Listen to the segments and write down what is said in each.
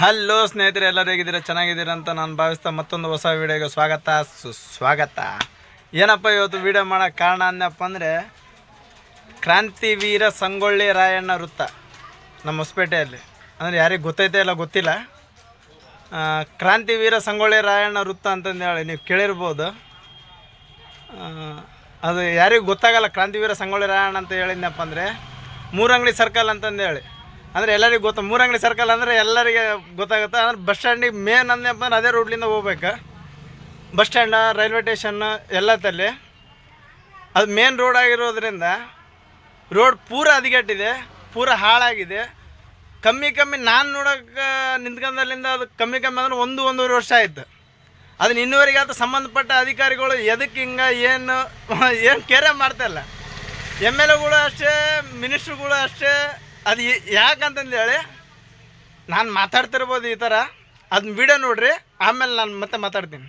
Hello ಸ್ನೇಹಿತರೆ, ಎಲ್ಲರೂ ಹೇಗಿದ್ದೀರಾ? ಚೆನ್ನಾಗಿದ್ದೀರಾ ಅಂತ ನಾನು ಭಾವಿಸ್ತಾ ಮತ್ತೊಂದು ಹೊಸ ವಿಡಿಯೋಗೆ ಸ್ವಾಗತ. ಸುಸ್ವಾಗತ. ಏನಪ್ಪ ಇವತ್ತು ವಿಡಿಯೋ ಮಾಡೋಕ್ಕೆ ಕಾರಣ ಅಂದಪ್ಪ ಅಂದರೆ ಕ್ರಾಂತಿವೀರ ಸಂಗೊಳ್ಳಿ ರಾಯಣ್ಣ ವೃತ್ತ ನಮ್ಮ ಹೊಸಪೇಟೆಯಲ್ಲಿ. ಅಂದರೆ ಯಾರಿಗೆ ಗೊತ್ತೈತೆ ಇಲ್ಲ, ಗೊತ್ತಿಲ್ಲ. ಕ್ರಾಂತಿವೀರ ಸಂಗೊಳ್ಳಿ ರಾಯಣ್ಣ ವೃತ್ತ ಅಂತಂದು ಹೇಳಿ ನೀವು ಕೇಳಿರ್ಬೋದು. ಅದು ಯಾರಿಗೂ ಗೊತ್ತಾಗಲ್ಲ ಕ್ರಾಂತಿವೀರ ಸಂಗೊಳ್ಳಿ ರಾಯಣ್ಣ ಅಂತ ಹೇಳಿದ್ನಪ್ಪ ಅಂದರೆ ಮೂರಂಗಡಿ ಸರ್ಕಲ್ ಅಂತಂದು ಹೇಳಿ. ಅಂದರೆ ಎಲ್ಲರಿಗೂ ಗೊತ್ತ. ಮೂರಂಗಡಿ ಸರ್ಕಲ್ ಅಂದ್ರೆ ಎಲ್ಲರಿಗೆ ಗೊತ್ತಾಗುತ್ತೆ. ಅಂದ್ರೆ ಬಸ್ ಸ್ಟ್ಯಾಂಡಿಗೆ ಮೇನ್ ಅಂದ್ರೆ ಅದೇ ರೋಡ್ಲಿಂದ ಹೋಗ್ಬೇಕು. ಬಸ್ ಸ್ಟ್ಯಾಂಡ ರೈಲ್ವೆ ಸ್ಟೇಷನ್ ಎಲ್ಲತ್ತಲ್ಲಿ ಅದು ಮೇನ್ ರೋಡ್ ಆಗಿರೋದ್ರಿಂದ ರೋಡ್ ಪೂರ ಅದಿಗಟ್ಟಿದೆ ಪೂರ ಹಾಳಾಗಿದೆ. ಕಮ್ಮಿ ಕಮ್ಮಿ ನಾನು ನೋಡೋಕೆ ನಿಂತ್ಕೊಂಡಲ್ಲಿಂದ ಅದು ಕಮ್ಮಿ ಕಮ್ಮಿ ಅಂದ್ರೆ ಒಂದು, ಒಂದೂವರೆ ವರ್ಷ ಆಯಿತು. ಅದನ್ನ ಇನ್ನೂವರೆಗೆ ಸಂಬಂಧಪಟ್ಟ ಅಧಿಕಾರಿಗಳು ಎದಕ್ಕೆ ಹಿಂಗೆ, ಏನು ಏನು ಕೇರೆ ಮಾಡ್ತಾಯಿಲ್ಲ ಎಂ ಎಲ್ ಎಗಳು ಅಷ್ಟೇ ಮಿನಿಸ್ಟ್ರುಗಳು ಅಷ್ಟೇ ಅದು ಯಾಕಂತಂದು ಹೇಳಿ ನಾನು ಮಾತಾಡ್ತಿರ್ಬೋದು ಈ ಥರ ಅದನ್ನ ವಿಡಿಯೋ ನೋಡ್ರಿ ಆಮೇಲೆ ನಾನು ಮತ್ತೆ ಮಾತಾಡ್ತೀನಿ.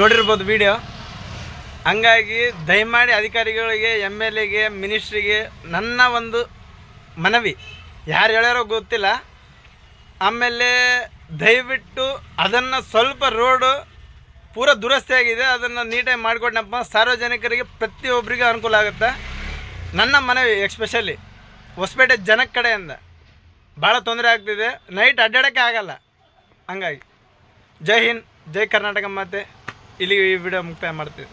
ನೋಡಿರ್ಬೋದು ವಿಡಿಯೋ ಹಂಗಾಗಿ ದಯಮಾಡಿ ಅಧಿಕಾರಿಗಳಿಗೆ ಎಂ ಎಲ್ ಎಗೆ ಮಿನಿಸ್ಟ್ರಿಗೆ ನನ್ನ ಒಂದು ಮನವಿ. ಯಾರು ಹೇಳ್ಯಾರೋ ಗೊತ್ತಿಲ್ಲ. ಆಮೇಲೆ ದಯವಿಟ್ಟು ಅದನ್ನು ಸ್ವಲ್ಪ ರೋಡು ಪೂರ ದುರಸ್ತಿ ಆಗಿದೆ. ಅದನ್ನು ನೀಟಾಗಿ ಮಾಡಿಕೊಟ್ಟನಪ್ಪ ಸಾರ್ವಜನಿಕರಿಗೆ ಪ್ರತಿಯೊಬ್ಬರಿಗೂ ಅನುಕೂಲ ಆಗುತ್ತೆ. ನನ್ನ ಮನವಿ ಎಕ್ಸ್ಪೆಷಲಿ ಹೊಸಪೇಟೆ ಜನಕ್ಕೆ ಕಡೆಯಿಂದ. ಭಾಳ ತೊಂದರೆ ಆಗ್ತಿದೆ. ನೈಟ್ ಅಡ್ಡಾಡೋಕ್ಕೆ ಆಗಲ್ಲ. ಹಂಗಾಗಿ. ಜೈ ಹಿಂದ್, ಜೈ ಕರ್ನಾಟಕ ಮಾತೆ. ಇಲ್ಲಿ ಈ ವಿಡಿಯೋ ಮುಕ್ತಾಯ ಮಾಡ್ತೀವಿ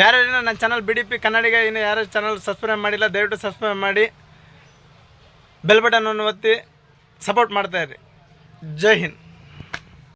ಯಾರು ನನ್ನ channel B D P Kannadiga ಇನ್ನು ಯಾರು ಚಾನಲ್ ಸಬ್ಸ್ಕ್ರೈಬ್ ಮಾಡಿಲ್ಲ, ದಯವಿಟ್ಟು ಸಬ್ಸ್ಕ್ರೈಬ್ ಮಾಡಿ. ಬೆಲ್ ಅನ್ನು ಒತ್ತಿ ಸಪೋರ್ಟ್ ಮಾಡ್ತಾಯಿರಿ ಜೈ ಹಿಂದ್.